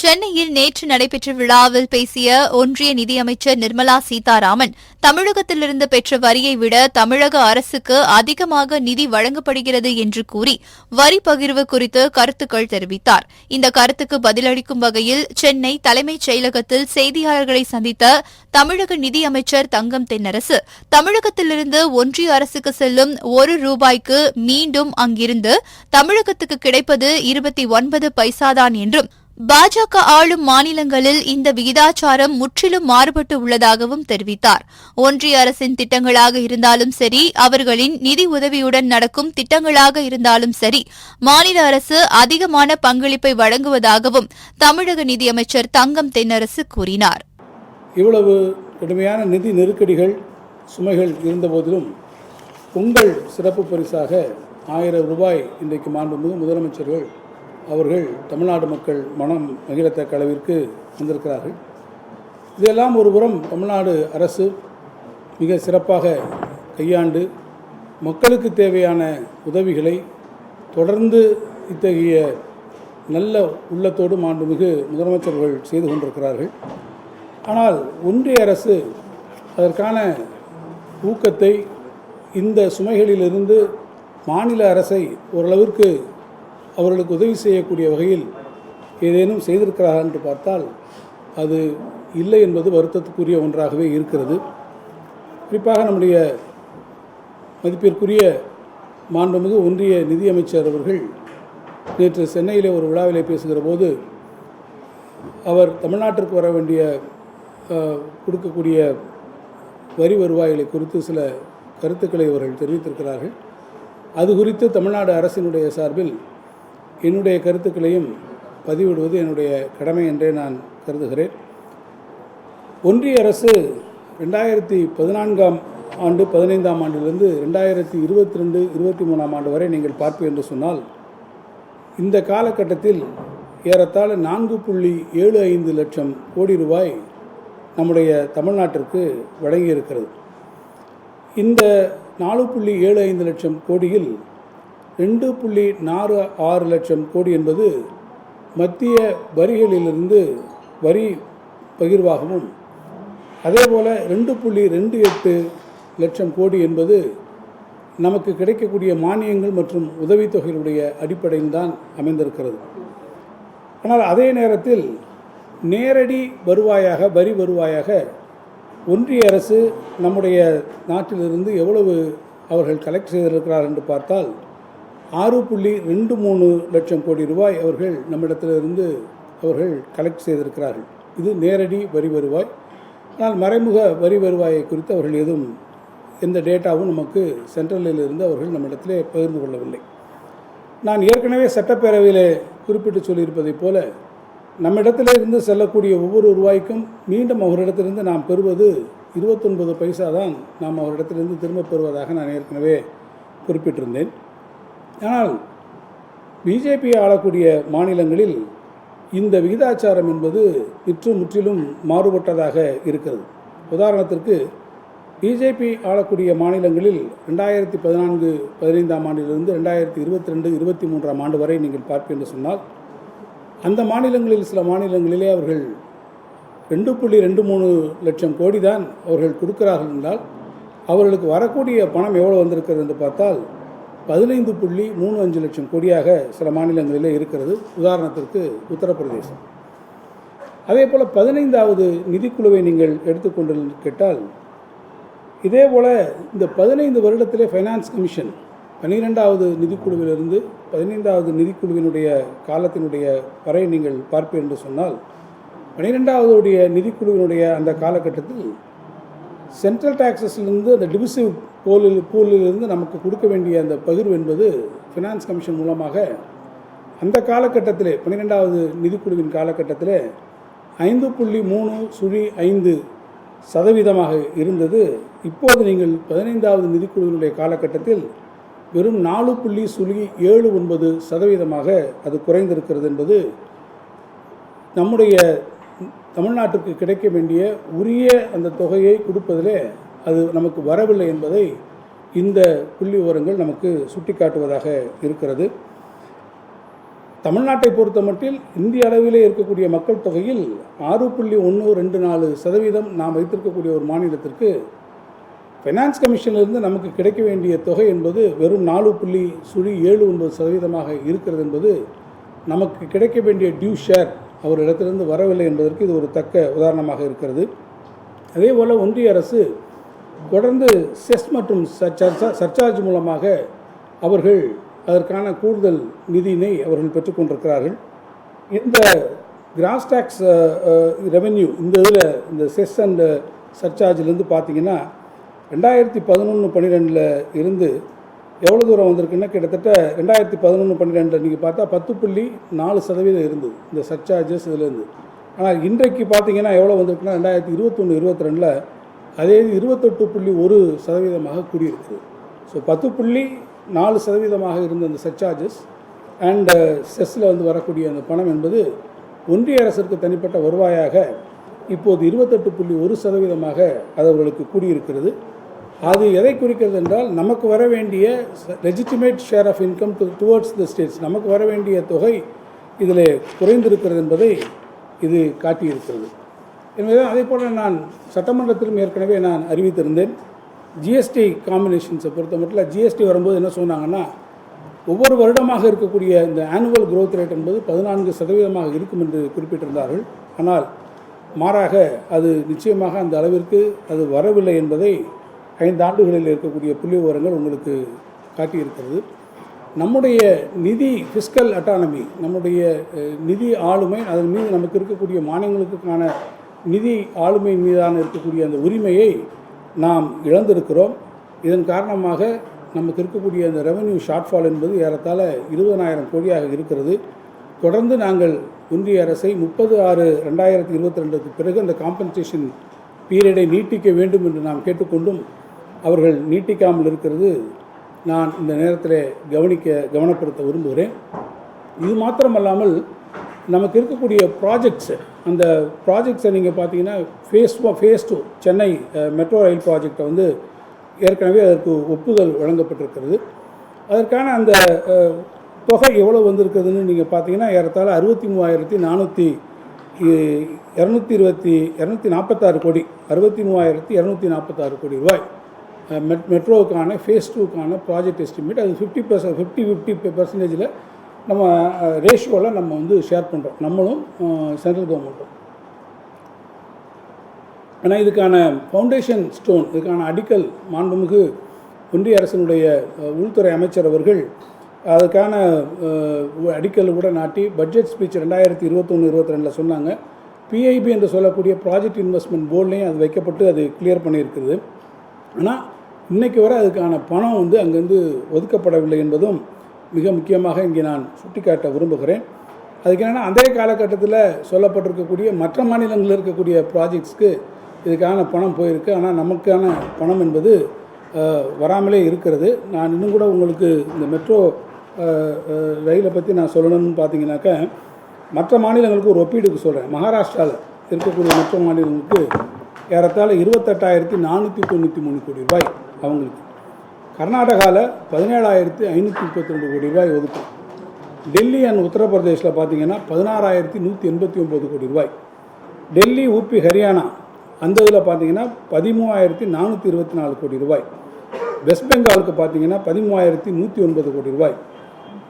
சென்னையில் நேற்று நடைபெற்ற விழாவில் பேசிய ஒன்றிய நிதியமைச்சர் நிர்மலா சீதாராமன் தமிழகத்திலிருந்து பெற்ற வரியை விட தமிழக அரசுக்கு அதிகமாக நிதி வழங்கப்படுகிறது என்று கூறி வரி பகிர்வு குறித்து கருத்துக்கள் தெரிவித்தார். இந்த கருத்துக்கு பதிலளிக்கும் வகையில் சென்னை தலைமைச் செயலகத்தில் செய்தியாளர்களை சந்தித்த தமிழக நிதியமைச்சர் தங்கம் தென்னரசு தமிழகத்திலிருந்து ஒன்றிய அரசுக்கு செல்லும் ஒரு ரூபாய்க்கு மீண்டும் அங்கிருந்து தமிழகத்துக்கு கிடைப்பது இருபத்தி ஒன்பது பைசாதான் என்றும் பாஜக ஆளும் மாநிலங்களில் இந்த விகிதாச்சாரம் முற்றிலும் மாறுபட்டு உள்ளதாகவும் தெரிவித்தார். ஒன்றிய அரசின் திட்டங்களாக இருந்தாலும் சரி அவர்களின் நிதி உதவியுடன் நடக்கும் திட்டங்களாக இருந்தாலும் சரி மாநில அரசு அதிகமான பங்களிப்பை வழங்குவதாகவும் தமிழக நிதியமைச்சர் தங்கம் தென்னரசு கூறினார். இவ்வளவு கடுமையான நிதி நெருக்கடிகள் சுமைகள் இருந்தபோதிலும் உங்கள் சிறப்பு பரிசாக ஆயிரம் ரூபாய் இன்றைக்கு மாண்புமிகு முதலமைச்சர்கள் அவர்கள் தமிழ்நாடு மக்கள் மனம் மகிழத்தக்க அளவிற்கு வந்திருக்கிறார்கள். இதெல்லாம் ஒருபுறம் தமிழ்நாடு அரசு மிக சிறப்பாக கையாண்டு மக்களுக்கு தேவையான உதவிகளை தொடர்ந்து இத்தகைய நல்ல உள்ளத்தோடு மாண்புமிகு முதலமைச்சர்கள் செய்து கொண்டிருக்கிறார்கள். ஆனால் ஒன்றிய அரசு அதற்கான ஊக்கத்தை இந்த சுமைகளிலிருந்து மாநில அரசை ஓரளவிற்கு அவர்களுக்கு உதவி செய்யக்கூடிய வகையில் ஏதேனும் செய்திருக்கிறார்கள் என்று பார்த்தால் அது இல்லை என்பது வருத்தத்துக்குரிய ஒன்றாகவே இருக்கிறது. குறிப்பாக நம்முடைய மதிப்பிற்குரிய மாண்புமிகு ஒன்றிய நிதியமைச்சர் அவர்கள் நேற்று சென்னையிலே ஒரு விழாவிலே பேசுகிற போது அவர் தமிழ்நாட்டிற்கு வர வேண்டிய கொடுக்கக்கூடிய வரி வருவாய்களை குறித்து சில கருத்துக்களை அவர்கள் தெரிவித்திருக்கிறார்கள். அது குறித்து தமிழ்நாடு அரசினுடைய சார்பில் என்னுடைய கருத்துக்களையும் பதிவிடுவது என்னுடைய கடமை என்றே நான் கருதுகிறேன். ஒன்றிய அரசு ரெண்டாயிரத்தி பதினான்காம் ஆண்டு பதினைந்தாம் ஆண்டிலிருந்து ரெண்டாயிரத்தி இருபத்தி ரெண்டு இருபத்தி மூணாம் ஆண்டு வரை நீங்கள் பார்ப்பு என்று சொன்னால் இந்த காலகட்டத்தில் ஏறத்தாழ நான்கு புள்ளி ஏழு ஐந்து லட்சம் கோடி ரூபாய் நம்முடைய தமிழ்நாட்டிற்கு வழங்கியிருக்கிறது. இந்த நாலு புள்ளி ஏழு ஐந்து லட்சம் கோடியில் ரெண்டு புள்ளி நாறு ஆறு லட்சம் கோடி என்பது மத்திய வரிகளிலிருந்து வரி பகிர்வாகவும் அதேபோல் ரெண்டு புள்ளி ரெண்டு எட்டு லட்சம் கோடி என்பது நமக்கு கிடைக்கக்கூடிய மானியங்கள் மற்றும் உதவித்தொகைகளுடைய அடிப்படையில் தான் அமைந்திருக்கிறது. ஆனால் அதே நேரத்தில் நேரடி வருவாயாக வரி வருவாயாக ஒன்றிய அரசு நம்முடைய நாட்டிலிருந்து எவ்வளவு அவர்கள் கலெக்ட் செய்திருக்கிறார் என்று பார்த்தால் ஆறு புள்ளி ரெண்டு மூணு லட்சம் கோடி ரூபாய் அவர்கள் நம்மிடத்திலிருந்து அவர்கள் கலெக்ட் செய்திருக்கிறார்கள். இது நேரடி வரி வருவாய். ஆனால் மறைமுக வரி வருவாயை குறித்து அவர்கள் எதுவும் எந்த டேட்டாவும் நமக்கு சென்ட்ரலில் இருந்து அவர்கள் நம்மிடத்திலே பகிர்ந்து கொள்ளவில்லை. நான் ஏற்கனவே சட்டப்பேரவையில் குறிப்பிட்டு சொல்லியிருப்பதைப் போல நம்மிடத்தில் இருந்து செல்லக்கூடிய ஒவ்வொரு ரூபாய்க்கும் மீண்டும் அவரிடத்திலிருந்து நாம் பெறுவது இருபத்தொன்பது பைசா தான் நாம் அவரிடத்திலிருந்து திரும்பப் பெறுவதாக நான் ஏற்கனவே குறிப்பிட்டிருந்தேன். ஆனால் பிஜேபி ஆளக்கூடிய மாநிலங்களில் இந்த விகிதாச்சாரம் என்பது இற்று முற்றிலும் மாறுபட்டதாக இருக்கிறது. உதாரணத்திற்கு பிஜேபி ஆளக்கூடிய மாநிலங்களில் ரெண்டாயிரத்தி பதினான்கு பதினைந்தாம் ஆண்டிலிருந்து ரெண்டாயிரத்தி இருபத்தி ரெண்டு இருபத்தி மூன்றாம் ஆண்டு வரை நீங்கள் பார்ப்பீர்கள் என்று சொன்னால் அந்த மாநிலங்களில் சில மாநிலங்களிலே அவர்கள் ரெண்டு புள்ளி ரெண்டு மூணு லட்சம் கோடி தான் அவர்கள் கொடுக்கிறார்கள் என்றால் அவர்களுக்கு வரக்கூடிய பணம் எவ்வளோ வந்திருக்கிறது என்று பார்த்தால் பதினைந்து புள்ளி மூணு அஞ்சு லட்சம் கோடியாக சில மாநிலங்களில் இருக்கிறது. உதாரணத்திற்கு உத்தரப்பிரதேசம். அதே போல் பதினைந்தாவது நிதிக்குழுவை நீங்கள் எடுத்துக்கொண்டு கேட்டால் இதே போல் இந்த பதினைந்து வருடத்திலே ஃபைனான்ஸ் கமிஷன் பன்னிரெண்டாவது நிதிக்குழுவிலிருந்து பதினைந்தாவது நிதிக்குழுவினுடைய காலத்தினுடைய வரை நீங்கள் பார்ப்பேன் என்று சொன்னால் பன்னிரெண்டாவதுடைய நிதிக்குழுவினுடைய அந்த காலகட்டத்தில் சென்ட்ரல் டேக்ஸஸ்லேருந்து அந்த டிவிசிவ் போலில் பூலிலிருந்து நமக்கு கொடுக்க வேண்டிய அந்த பகிர்வு என்பது ஃபினான்ஸ் கமிஷன் மூலமாக அந்த காலகட்டத்தில் பன்னிரெண்டாவது நிதிக்குழுவின் காலகட்டத்தில் ஐந்து புள்ளி மூணு சுழி ஐந்து சதவீதமாக இருந்தது. இப்போது நீங்கள் பதினைந்தாவது நிதிக்குழுவினுடைய காலகட்டத்தில் வெறும் நாலு புள்ளி சுழி ஏழு ஒன்பது சதவீதமாக அது குறைந்திருக்கிறது என்பது நம்முடைய தமிழ்நாட்டுக்கு கிடைக்க வேண்டிய உரிய அந்த தொகையை கொடுப்பதிலே அது நமக்கு வரவில்லை என்பதை இந்த புள்ளி விவரங்கள் நமக்கு சுட்டிக்காட்டுவதாக இருக்கிறது. தமிழ்நாட்டை பொறுத்த மட்டில் இந்திய அளவிலே இருக்கக்கூடிய மக்கள் தொகையில் ஆறு புள்ளி ஒன்று ரெண்டு நாலு சதவீதம் நாம் வைத்திருக்கக்கூடிய ஒரு மாநிலத்திற்கு ஃபைனான்ஸ் கமிஷனிலிருந்து நமக்கு கிடைக்க வேண்டிய தொகை என்பது வெறும் நாலு புள்ளி சுழி ஏழு ஒன்பது சதவீதமாக இருக்கிறது என்பது நமக்கு கிடைக்க வேண்டிய டியூ ஷேர் அவரிடத்திலிருந்து வரவில்லை என்பதற்கு இது ஒரு தக்க உதாரணமாக இருக்கிறது. அதே போல் ஒன்றிய அரசு தொடர்ந்து செஸ் மற்றும் சர்ச்சார்ஜ் சர்சார்ஜ் மூலமாக அவர்கள் அதற்கான கூடுதல் நிதியினை அவர்கள் பெற்றுக்கொண்டிருக்கிறார்கள் இந்த கிராஸ் டேக்ஸ் ரெவென்யூ இந்த இதில் இந்த செஸ் அண்ட் சர்ச்சார்ஜிலேருந்து பார்த்தீங்கன்னா ரெண்டாயிரத்தி பதினொன்று பன்னிரெண்டில் இருந்து எவ்வளோ தூரம் வந்திருக்குன்னா கிட்டத்தட்ட ரெண்டாயிரத்தி பதினொன்று பன்னிரெண்டில் நீங்கள் பார்த்தா பத்து புள்ளி நாலு சதவீதம் இருந்தது இந்த சர்ச்சார்ஜஸ் இதுலேருந்து. ஆனால் இன்றைக்கு பார்த்தீங்கன்னா எவ்வளோ வந்திருக்குன்னா ரெண்டாயிரத்தி இருபத்தொன்று இருபத்தி ரெண்டில் அதே இது இருபத்தெட்டு புள்ளி ஒரு சதவீதமாக கூடியிருக்குது. ஸோ பத்து புள்ளி நாலு சதவீதமாக இருந்த அந்த சர்ச்சார்ஜஸ் அண்ட் செஸ்ஸில் வந்து வரக்கூடிய அந்த பணம் என்பது ஒன்றிய அரசிற்கு தனிப்பட்ட வருவாயாக இப்போது இருபத்தெட்டு புள்ளி ஒரு சதவீதமாக அது அவர்களுக்கு கூடியிருக்கிறது. அது எதை குறிக்கிறது என்றால் நமக்கு வர வேண்டிய legitimate share of income towards the states நமக்கு வர வேண்டிய தொகை இதில் குறைந்திருக்கிறது என்பதை இது காட்டியிருக்கிறது. எனவே அதே போல் நான் சட்டமன்றத்திலும் ஏற்கனவே நான் அறிவித்திருந்தேன். ஜிஎஸ்டி காம்பினேஷன்ஸை பொறுத்த மட்டும் ஜிஎஸ்டி வரும்போது என்ன சொன்னாங்கன்னா ஒவ்வொரு வருடமாக இருக்கக்கூடிய இந்த ஆனுவல் க்ரோத் ரேட் என்பது பதினான்கு சதவீதமாக இருக்கும் என்று குறிப்பிட்டிருந்தார்கள். ஆனால் மாறாக அது நிச்சயமாக அந்த அளவிற்கு அது வரவில்லை என்பதை ஐந்து ஆண்டுகளில் இருக்கக்கூடிய புள்ளி விவரங்கள் உங்களுக்கு காட்டியிருக்கிறது. நம்முடைய நிதி ஃபிஸ்கல் அட்டானமி நம்முடைய நிதி ஆளுமை அதன் மீது நமக்கு இருக்கக்கூடிய மாநிலங்களுக்கான நிதி ஆளுமை மீதான இருக்கக்கூடிய அந்த உரிமையை நாம் இழந்திருக்கிறோம். இதன் காரணமாக நமக்கு இருக்கக்கூடிய அந்த ரெவன்யூ ஷார்ட்ஃபால் என்பது ஏறத்தாழ இருபதனாயிரம் கோடியாக இருக்கிறது. தொடர்ந்து நாங்கள் ஒன்றிய அரசை முப்பது ஆறு ரெண்டாயிரத்தி இருபத்தி ரெண்டுக்கு பிறகு அந்த காம்பன்சேஷன் பீரியடை நீட்டிக்க வேண்டும் என்று நாம் கேட்டுக்கொண்டும் அவர்கள் நீட்டிக்காமல் இருக்கிறது நான் இந்த நேரத்தில் கவனிக்க கவனப்படுத்த விரும்புகிறேன். இது மாத்திரமல்லாமல் நமக்கு இருக்கக்கூடிய ப்ராஜெக்ட்ஸு அந்த ப்ராஜெக்ட்ஸை நீங்கள் பார்த்தீங்கன்னா phase phase two Chennai metro rail ப்ராஜெக்டை வந்து ஏற்கனவே அதற்கு ஒப்புதல் வழங்கப்பட்டிருக்கிறது. அதற்கான அந்த தொகை எவ்வளோ வந்திருக்குதுன்னு நீங்கள் பார்த்தீங்கன்னா ஏறத்தாழ அறுபத்தி மூவாயிரத்தி நானூற்றி இரநூத்தி இருபத்தி இரநூத்தி நாற்பத்தாறு கோடி அறுபத்தி மூவாயிரத்தி இரநூத்தி நாற்பத்தாறு கோடி ரூபாய். மெட் மெட்ரோவுக்கான ஃபேஸ் டூக்கான ப்ராஜெக்ட் எஸ்டிமேட் அது ஃபிஃப்டி பர்சன்ட் ஃபிஃப்டி ஃபிஃப்டி பர்சன்டேஜில் நம்ம ரேஷியோவில் நம்ம வந்து ஷேர் பண்ணுறோம் நம்மளும் சென்ட்ரல் கவர்மெண்ட்டும் ஆனால் இதுக்கான ஃபவுண்டேஷன் ஸ்டோன் இதுக்கான அடிக்கல் மாண்புமிகு ஒன்றிய அரசினுடைய உள்துறை அமைச்சர் அவர்கள் அதுக்கான அடிக்கல் கூட நாட்டி பட்ஜெட் ஸ்பீச் ரெண்டாயிரத்தி இருபத்தொன்று இருபத்தி ரெண்டில் சொன்னாங்க பிஐபி என்று சொல்லக்கூடிய ப்ராஜெக்ட் இன்வெஸ்ட்மெண்ட் போர்ட்லேயும் அது வைக்கப்பட்டு அது கிளியர் பண்ணியிருக்குது. ஆனால் இன்னைக்கு வரை அதுக்கான பணம் வந்து அங்கேருந்து ஒதுக்கப்படவில்லை என்பதும் மிக முக்கியமாக இங்கே நான் சுட்டிக்காட்ட விரும்புகிறேன். அதுக்கு என்னென்னா அதே காலகட்டத்தில் சொல்லப்பட்டிருக்கக்கூடிய மற்ற மாநிலங்களில் இருக்கக்கூடிய ப்ராஜெக்ட்ஸ்க்கு இதுக்கான பணம் போயிருக்கு. ஆனால் நமக்கான பணம் என்பது வராமலே இருக்கிறது. நான் இன்னும் கூட உங்களுக்கு இந்த மெட்ரோ ரயிலை பற்றி நான் சொல்லணும்னு பார்த்தீங்கன்னாக்கா மற்ற மாநிலங்களுக்கு ஒரு ஒப்பீடுக்கு சொல்கிறேன் மகாராஷ்டிராவில் இருக்கக்கூடிய மற்ற மாநிலங்களுக்கு ஏறத்தாழ இருபத்தெட்டாயிரத்தி நானூற்றி தொண்ணூற்றி மூணு கோடி ரூபாய் அவங்களுக்கு. கர்நாடகாவில் பதினேழாயிரத்தி ஐநூற்றி முப்பத்தி ரெண்டு கோடி ரூபாய் ஒதுக்கும் டெல்லி அண்ட் உத்தரப்பிரதேசில் பார்த்தீங்கன்னா பதினாறாயிரத்தி நூற்றி எண்பத்தி ஒம்பது கோடி ரூபாய். டெல்லி ஊபி ஹரியானா அந்த இதில் பார்த்தீங்கன்னா பதிமூவாயிரத்தி நானூற்றி இருபத்தி நாலு கோடி ரூபாய். வெஸ்ட் பெங்காலுக்கு பார்த்தீங்கன்னா பதிமூவாயிரத்தி நூற்றி ஒன்பது கோடி ரூபாய்.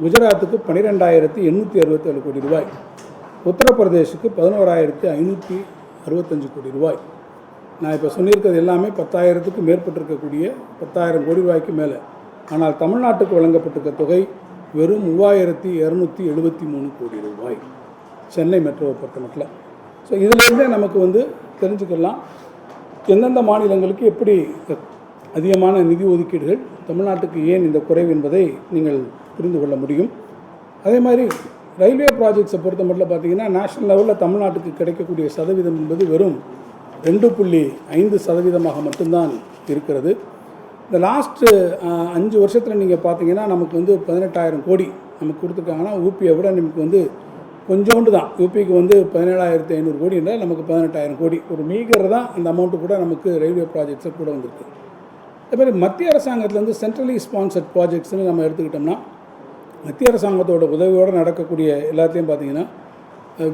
குஜராத்துக்கு பன்னிரெண்டாயிரத்தி எண்ணூற்றி அறுபத்தேழு கோடி ரூபாய். உத்தரப்பிரதேசுக்கு பதினோராயிரத்தி ஐநூற்றி அறுபத்தஞ்சு கோடி ரூபாய். நான் இப்போ சொல்லியிருக்கிறது எல்லாமே பத்தாயிரத்துக்கு மேற்பட்டிருக்கக்கூடிய பத்தாயிரம் கோடி ரூபாய்க்கு மேலே. ஆனால் தமிழ்நாட்டுக்கு வழங்கப்பட்டிருக்க தொகை வெறும் மூவாயிரத்தி இரநூத்தி எழுபத்தி மூணு கோடி ரூபாய். சென்னை மெட்ரோவை பொறுத்த மட்டும் ஸோ இதிலிருந்தே நமக்கு வந்து தெரிஞ்சுக்கலாம். எந்தெந்த மாநிலங்களுக்கு எப்படி அதிகமான நிதி ஒதுக்கீடுகள் தமிழ்நாட்டுக்கு ஏன் இந்த குறைவு என்பதை நீங்கள் புரிந்து கொள்ள முடியும். அதே மாதிரி ரயில்வே ப்ராஜெக்ட்ஸை பொறுத்த மட்டும் பார்த்தீங்கன்னா நேஷனல் லெவலில் தமிழ்நாட்டுக்கு கிடைக்கக்கூடிய சதவீதம் என்பது வெறும் ரெண்டு புள்ளி ஐந்து சதவீதமாக மட்டும்தான் இருக்கிறது. இந்த லாஸ்ட்டு அஞ்சு வருஷத்தில் நீங்கள் பார்த்தீங்கன்னா நமக்கு வந்து பதினெட்டாயிரம் கோடி நமக்கு கொடுத்துருக்காங்கன்னா ஊபியை விட நமக்கு வந்து கொஞ்சோண்டு தான். யூபிக்கு வந்து பதினேழாயிரத்தி ஐநூறு கோடி என்றால் நமக்கு பதினெட்டாயிரம் கோடி. ஒரு மீகர் தான் அந்த அமௌண்ட்டு கூட நமக்கு ரயில்வே ப்ராஜெக்ட்ஸை கூட வந்திருக்கு. அதே மாதிரி மத்திய அரசாங்கத்துலேருந்து சென்ட்ரலி ஸ்பான்சர்ட் ப்ராஜெக்ட்ஸ்னு நம்ம எடுத்துக்கிட்டோம்னா மத்திய அரசாங்கத்தோட உதவியோடு நடக்கக்கூடிய எல்லாத்தையும் பார்த்தீங்கன்னா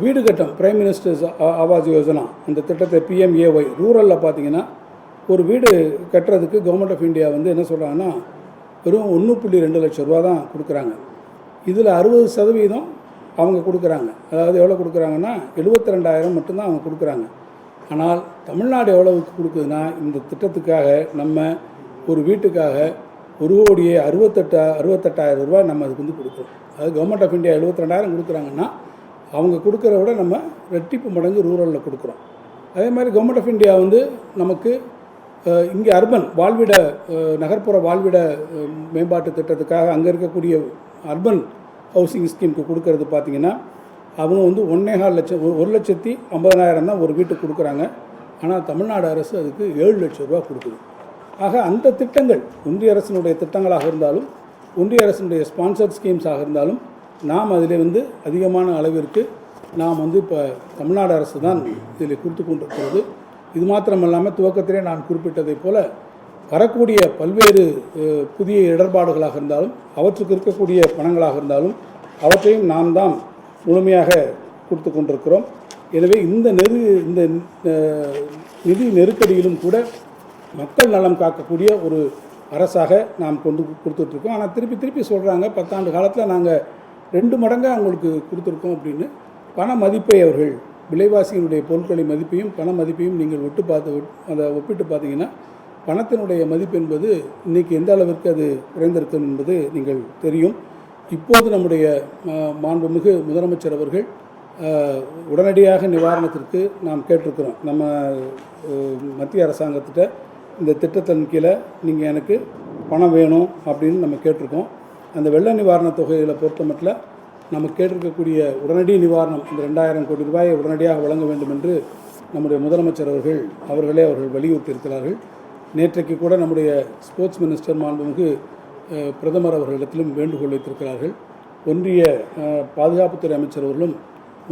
வீடு கட்டம் பிரைம் மினிஸ்டர்ஸ் ஆவாஸ் யோஜனா அந்த திட்டத்தை பிஎம்ஏஒய் ரூரலில் பார்த்தீங்கன்னா ஒரு வீடு கட்டுறதுக்கு கவர்மெண்ட் ஆஃப் இந்தியா வந்து என்ன சொல்கிறாங்கன்னா வெறும் ஒன்று புள்ளி ரெண்டு லட்சம் ரூபா தான் கொடுக்குறாங்க. இதில் அறுபது சதவீதம் அவங்க கொடுக்குறாங்க. அதாவது எவ்வளோ கொடுக்குறாங்கன்னா எழுபத்தி ரெண்டாயிரம் மட்டும்தான் அவங்க கொடுக்குறாங்க. ஆனால் தமிழ்நாடு எவ்வளவுக்கு கொடுக்குதுன்னா இந்த திட்டத்துக்காக நம்ம ஒரு வீட்டுக்காக ஒரு கோடியே அறுபத்தெட்டா அறுபத்தெட்டாயிரம் ரூபாய் நம்ம அதுக்கு வந்து கொடுக்குறோம். அது கவர்மெண்ட் ஆஃப் இந்தியா எழுபத்தி ரெண்டாயிரம் கொடுக்குறாங்கன்னா அவங்க கொடுக்குற விட நம்ம ரெட்டிப்பு மடங்கு ரூரலில் கொடுக்குறோம். அதே மாதிரி கவர்மெண்ட் ஆஃப் இந்தியா வந்து நமக்கு இங்கே அர்பன் வாழ்விட நகர்ப்புற வாழ்விட மேம்பாட்டு திட்டத்துக்காக அங்கே இருக்கக்கூடிய அர்பன் ஹவுசிங் ஸ்கீமுக்கு கொடுக்கறது பார்த்தீங்கன்னா அவங்க வந்து ஒன்னேகால் லட்சம் ஒரு- லட்சத்தி ஐம்பதனாயிரம் தான் ஒரு வீட்டுக்கு கொடுக்குறாங்க. ஆனால் தமிழ்நாடு அரசு அதுக்கு ஏழு லட்சம் ரூபா கொடுக்குது. ஆக அந்த திட்டங்கள் ஒன்றிய அரசினுடைய திட்டங்களாக இருந்தாலும் ஒன்றிய அரசினுடைய ஸ்பான்சர் ஸ்கீம்ஸாக இருந்தாலும் நாம் அதில் வந்து அதிகமான அளவிற்கு நாம் வந்து இப்போ தமிழ்நாடு அரசு தான் இதில் கொடுத்து கொண்டிருக்கிறது. இது மாத்திரமல்லாமல் துவக்கத்திலே நான் குறிப்பிட்டதைப் போல வரக்கூடிய பல்வேறு புதிய இடர்பாடுகளாக இருந்தாலும் அவற்றுக்கு இருக்கக்கூடிய பணங்களாக இருந்தாலும் அவற்றையும் நாம் தான் முழுமையாக கொடுத்து கொண்டிருக்கிறோம். எனவே இந்த நெரு இந்த நிதி நெருக்கடியிலும் கூட மக்கள் நலம் காக்கக்கூடிய ஒரு அரசாக நாம் கொண்டு கொடுத்துட்ருக்கோம். ஆனால் திருப்பி திருப்பி சொல்கிறாங்க பத்தாண்டு காலத்தில் நாங்கள் ரெண்டு மடங்காக அவங்களுக்கு கொடுத்துருக்கோம் அப்படின்னு பண மதிப்பை அவர்கள் விலைவாசியினுடைய பொருட்களின் மதிப்பையும் பண மதிப்பையும் நீங்கள் ஒட்டு பார்த்து அதை ஒப்பிட்டு பார்த்தீங்கன்னா பணத்தினுடைய மதிப்பு என்பது இன்றைக்கி எந்த அளவிற்கு அது குறைந்திருக்கும் என்பது நீங்கள் தெரியும். இப்போது நம்முடைய மாண்புமிகு முதலமைச்சர் அவர்கள் உடனடியாக நிவாரணத்திற்கு நாம் கேட்டிருக்கிறோம். நம்ம மத்திய அரசாங்கத்திட்ட இந்த திட்டத்தின் கீழே நீங்கள் எனக்கு பணம் வேணும் அப்படின்னு நம்ம கேட்டிருக்கோம். அந்த வெள்ள நிவாரணத் தொகைகளை பொறுத்த மட்டும் நம்ம கேட்டிருக்கக்கூடிய உடனடி நிவாரணம் இந்த ரெண்டாயிரம் கோடி ரூபாயை உடனடியாக வழங்க வேண்டும் என்று நம்முடைய முதலமைச்சர் அவர்கள் அவர்களே அவர்கள் வலியுறுத்தியிருக்கிறார்கள். நேற்றைக்கு கூட நம்முடைய ஸ்போர்ட்ஸ் மினிஸ்டர் மாண்புமிகு பிரதமர் அவர்களிடத்திலும் வேண்டுகோள் வைத்திருக்கிறார்கள். ஒன்றிய பாதுகாப்புத்துறை அமைச்சர் அவர்களும்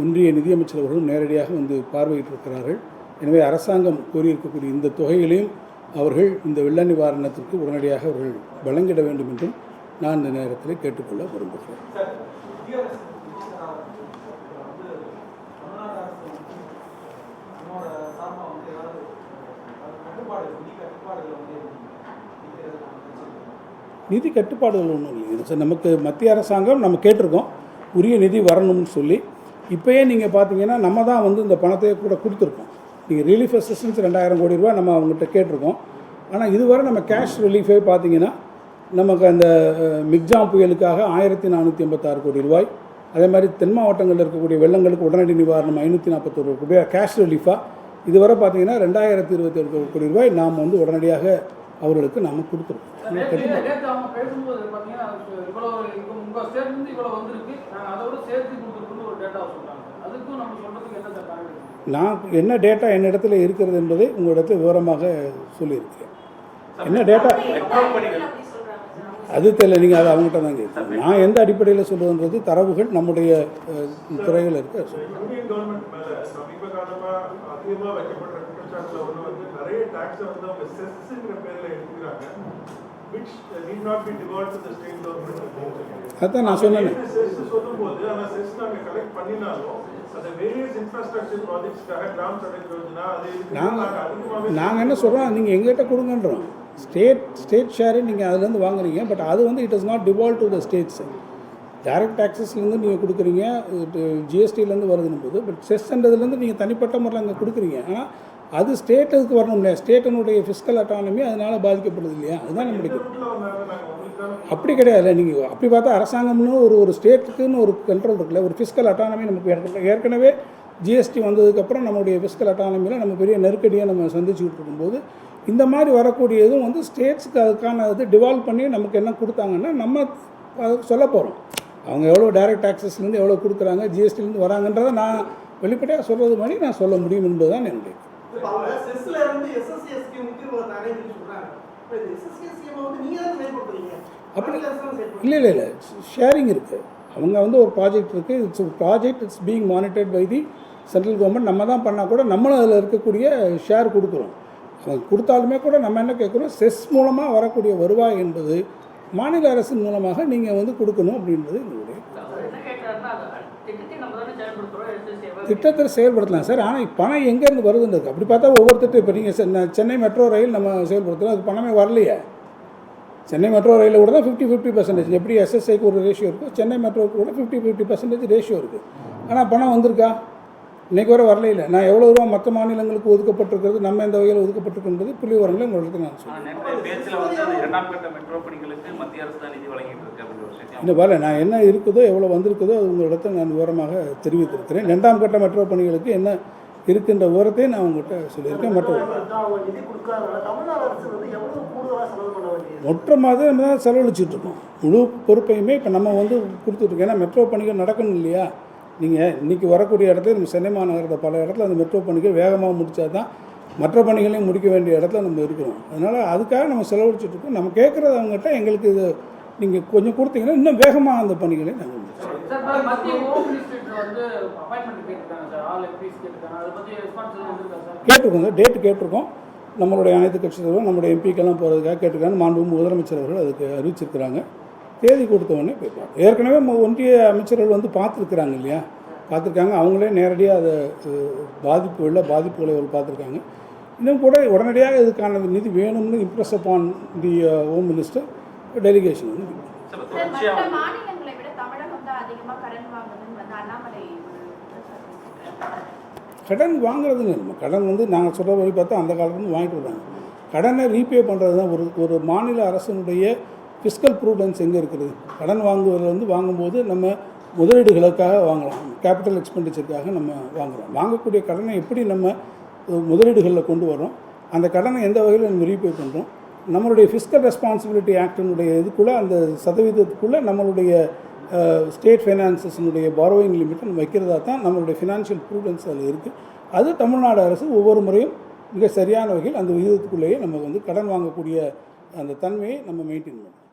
ஒன்றிய நிதியமைச்சர் அவர்களும் நேரடியாக வந்து பார்வையிட்டிருக்கிறார்கள். எனவே அரசாங்கம் கோரியிருக்கக்கூடிய இந்த தொகைகளையும் அவர்கள் இந்த வெள்ள நிவாரணத்திற்கு உடனடியாக அவர்கள் வழங்கிட வேண்டும் என்றும் நான் இந்த நேரத்தில் கேட்டுக்கொள்ள விரும்புகிறேன். நிதி கட்டுப்பாடுகளை நிதி ஒன்றும் இல்லை சார் நமக்கு மத்திய அரசாங்கம் நம்ம கேட்டிருக்கோம். உரிய நிதி வரணும்னு சொல்லி. இப்போயே நீங்கள் பார்த்தீங்கன்னா நம்ம தான் வந்து இந்த பணத்தை கூட கொடுத்துருக்கோம். நீங்கள் ரிலீஃப் அசிஸ்டன்ஸ் ரெண்டாயிரம் கோடி ரூபா நம்ம அவங்ககிட்ட கேட்டிருக்கோம். ஆனால் இதுவரை நம்ம கேஷ் ரிலீஃபே பார்த்தீங்கன்னா நமக்கு அந்த மிக்ஜாம் புயலுக்காக ஆயிரத்தி நானூற்றி எண்பத்தாறு கோடி ரூபாய். அதே மாதிரி தென் மாவட்டங்களில் இருக்கக்கூடிய வெள்ளங்களுக்கு உடனடி நிவாரணம் ஐநூற்றி நாற்பத்தொரு கோடி ரூபாய். கேஷ் ரிலீஃபாக இதுவரை பார்த்தீங்கன்னா ரெண்டாயிரத்தி இருபத்தி ஏழு கோடி ரூபாய் நாம் வந்து உடனடியாக அவர்களுக்கு நாம் டேட்டா என்ன காரணம் நான் என்ன டேட்டா என்னிடத்தில் இருக்கிறது என்பதை உங்களிடத்தில் விவரமாக சொல்லியிருக்கிறேன். என்ன டேட்டா அது தெரியல நீங்கள் அதை அவங்ககிட்ட தான் கேட்கணும். நான் எந்த அடிப்படையில் சொல்லுவதுன்றது தரவுகள் நம்முடைய துறையில் இருக்க. சொல்லுவேன் இந்தியன் கவர்மெண்ட் மேல சமீப காலமா அதிகமா வைக்கப்படுற குற்றச்சாட்டுல ஒண்ணு வந்து நிறைய டாக்ஸ் வந்து அவங்க செஸ்ங்கிற பேர்ல எடுக்கிறாங்க which need not be devolved to the state government. அதான் நான் சொன்னேன். நாங்கள் என்ன சொல்கிறோம் நீங்கள் எங்ககிட்ட கொடுங்கன்றோம். ஸ்டேட் ஸ்டேட் ஷேரை நீங்கள் அதுலேருந்து வாங்குறீங்க பட் அது வந்து it is not devolve to the states direct டேக்ஸஸ்லேருந்து நீங்கள் கொடுக்குறீங்க ஜிஎஸ்டிலேருந்து வருதுன்னு போது பட் செஸ்ன்றதுலேருந்து நீங்கள் தனிப்பட்ட முறையில் அங்கே கொடுக்குறீங்க. ஆனால் அது ஸ்டேட்டுக்கு வரணும் இல்லையா ஸ்டேட்டினுடைய ஃபிஸ்கல் அட்டானமி அதனால் பாதிக்கப்படுது இல்லையா? அதுதான் நம்முடைய தானே அப்படி கிடையாது நீங்கள் அப்படி பார்த்தா அரசாங்கம்னு ஒரு ஒரு ஸ்டேட்டுக்குன்னு ஒரு கண்ட்ரோல் இருக்குல்ல. ஒரு ஃபிஸ்கல் அட்டானமி நமக்கு ஏற்கனவே- ஜிஎஸ்டி வந்ததுக்கப்புறம் நம்மளுடைய ஃபிஸ்கல் அட்டானமியில் நம்ம பெரிய நெருக்கடியை நம்ம சந்திச்சுக்கிட்டு இருக்கும்போது இந்த மாதிரி வரக்கூடியதும் வந்து ஸ்டேட்ஸுக்கு அதுக்கான இது டிவால்வ் பண்ணி நமக்கு என்ன கொடுத்தாங்கன்னா நம்ம சொல்ல போகிறோம் அவங்க எவ்வளோ டைரக்ட் டேக்ஸஸ்லேருந்து எவ்வளோ கொடுக்குறாங்க ஜிஎஸ்டிலேருந்து வராங்கன்றதை நான் வெளிப்படையாக சொல்கிறது மாதிரி நான் சொல்ல முடியும் என்னுடைய நீங்க தான் செயல்படுத்துறீங்க அப்படி-. இல்லை இல்லை இல்லை. ஷேரிங் இருக்குது அவங்க வந்து ஒரு ப்ராஜெக்ட் இருக்குது it's project it's being monitored by the central government நம்ம தான் பண்ணால் கூட நம்மளும் அதில் இருக்கக்கூடிய ஷேர் கொடுக்குறோம். கொடுத்தாலுமே கூட நம்ம என்ன கேட்குறோம் செஸ் மூலமாக வரக்கூடிய வருவாய் என்பது மாநில அரசின் மூலமாக நீங்கள் வந்து கொடுக்கணும் அப்படின்றது எங்களுடைய திட்டத்தில் செயல்படுத்தலாம் சார். ஆனால் பணம் எங்கேருந்து வருதுன்றது அப்படி பார்த்தா ஒவ்வொரு திட்டம் இப்போ நீங்கள் சென்னை மெட்ரோ ரயில் நம்ம செயல்படுத்துகிறோம் அது பணமே வரலையே. சென்னை மெட்ரோ ரயிலில் கூட தான் ஃபிஃப்டி ஃபிஃப்டி பர்சன்டேஜ் எப்படி எஸ்எஸ்ஐக்கு ஒரு ரேஷியோ இருக்கோ சென்னை மெட்ரோவுக்கு கூட ஃபிஃப்டி ஃபிஃப்டி பர்சன்டேஜ் ரேஷியோ இருக்குது ஆனால் பணம் வந்திருக்கா? இன்றைக்கி வரை வரல இல்லை. நான் எவ்வளோ ரூபா மற்ற மாநிலங்களுக்கு ஒதுக்கப்பட்டிருக்கிறது நம்ம எந்த வகையில் ஒதுக்கப்பட்டிருக்கின்றது புள்ளி வரங்களை உங்களுக்கு நான் சொல்லுவேன் இந்த வரல நான் என்ன இருக்குதோ எவ்வளோ வந்திருக்குதோ அது உங்களிடத்தை நான் விவரமாக தெரிவித்திருக்கிறேன். ரெண்டாம் கட்ட மெட்ரோ பணிகளுக்கு என்ன இருக்கின்ற விவரத்தை நான் உங்கள்கிட்ட சொல்லியிருக்கேன். மெட்ரோ அவங்க நிதி கொடுக்காதனால தமிழ்நாடு அரசு வந்து எவ்வளவு கூடுதலாக செலவு பண்ண வேண்டியது? மொத்தமாக நம்ம தான் செலவழிச்சிட்டு இருக்கோம். முழு பொறுப்பையுமே இப்போ நம்ம வந்து கொடுத்துட்ருக்கோம் ஏன்னா மெட்ரோ பணிகள் நடக்கணும் இல்லையா? நீங்கள் இன்றைக்கி வரக்கூடிய இடத்துல நம்ம சென்னை மாநகரத்தை பல இடத்துல அந்த மெட்ரோ பணிகள் வேகமாக முடித்தா தான் மற்ற பணிகளையும் முடிக்க வேண்டிய இடத்துல நம்ம இருக்கிறோம். அதனால் அதுக்காக நம்ம செலவழிச்சிட்டு இருக்கோம். நம்ம கேட்குறது அவங்ககிட்ட எங்களுக்கு இது நீங்கள் கொஞ்சம் கொடுத்தீங்கன்னா இன்னும் வேகமாக அந்த பணிகளை நாங்கள் கேட்டிருக்காங்க டேட்டு கேட்டிருக்கோம் நம்மளுடைய அனைத்து கட்சி தலைவரும் நம்முடைய எம்பிக்கெல்லாம் போகிறதுக்காக கேட்டிருக்காங்க. மாண்பு முதலமைச்சர் அவர்கள் அதுக்கு அறிவிச்சிருக்கிறாங்க. தேதி கொடுத்த உடனே போய் பார்ப்போம் ஏற்கனவே ஒன்றிய அமைச்சர்கள் வந்து பார்த்துருக்குறாங்க இல்லையா? பார்த்துருக்காங்க. அவங்களே நேரடியாக அதை அஹ், பாதிப்புகளில் பாதிப்புகளை அவர் பார்த்துருக்காங்க. இன்னும் கூட உடனடியாக இதுக்கான நிதி வேணும்னு impress upon the home minister delegation வந்து கடன் ஒரு வாங்குறதுங்க கடன் வந்து நாங்கள் சொல்கிற வழி பார்த்தா அந்த காலத்துலேருந்து வாங்கிட்டு வராங்க கடனை ரீபே பண்ணுறது தான் ஒரு ஒரு மாநில அரசினுடைய ஃபிஸ்கல் ப்ரூடன்ஸ் எங்கே இருக்குது? கடன் வாங்குவதில் வந்து வாங்கும்போது நம்ம முதலீடுகளுக்காக வாங்கலாம். கேபிட்டல் எக்ஸ்பெண்டிச்சருக்காக நம்ம வாங்குறோம். வாங்கக்கூடிய கடனை எப்படி நம்ம முதலீடுகளில் கொண்டு வரோம் அந்த கடனை எந்த வகையில் நம்ம ரீபே பண்ணுறோம் நம்மளுடைய ஃபிஸ்கல் ரெஸ்பான்சிபிலிட்டி ஆக்டினுடைய இதுக்குள்ளே அந்த சதவீதத்துக்குள்ளே நம்மளுடைய ஸ்டேட் ஃபைனான்சஸினுடைய பாரோவிங் லிமிட்டை நம்ம வைக்கிறதா தான் நம்மளுடைய ஃபினான்ஷியல் ப்ரூடன்ஸ் அதில் இருக்குது அது தமிழ்நாடு அரசு ஒவ்வொரு முறையும் மிக சரியான வகையில் அந்த விகிதத்துக்குள்ளேயே நம்ம வந்து கடன் வாங்கக்கூடிய அந்த தன்மையை நம்ம மெயின்டைன் பண்ணணும்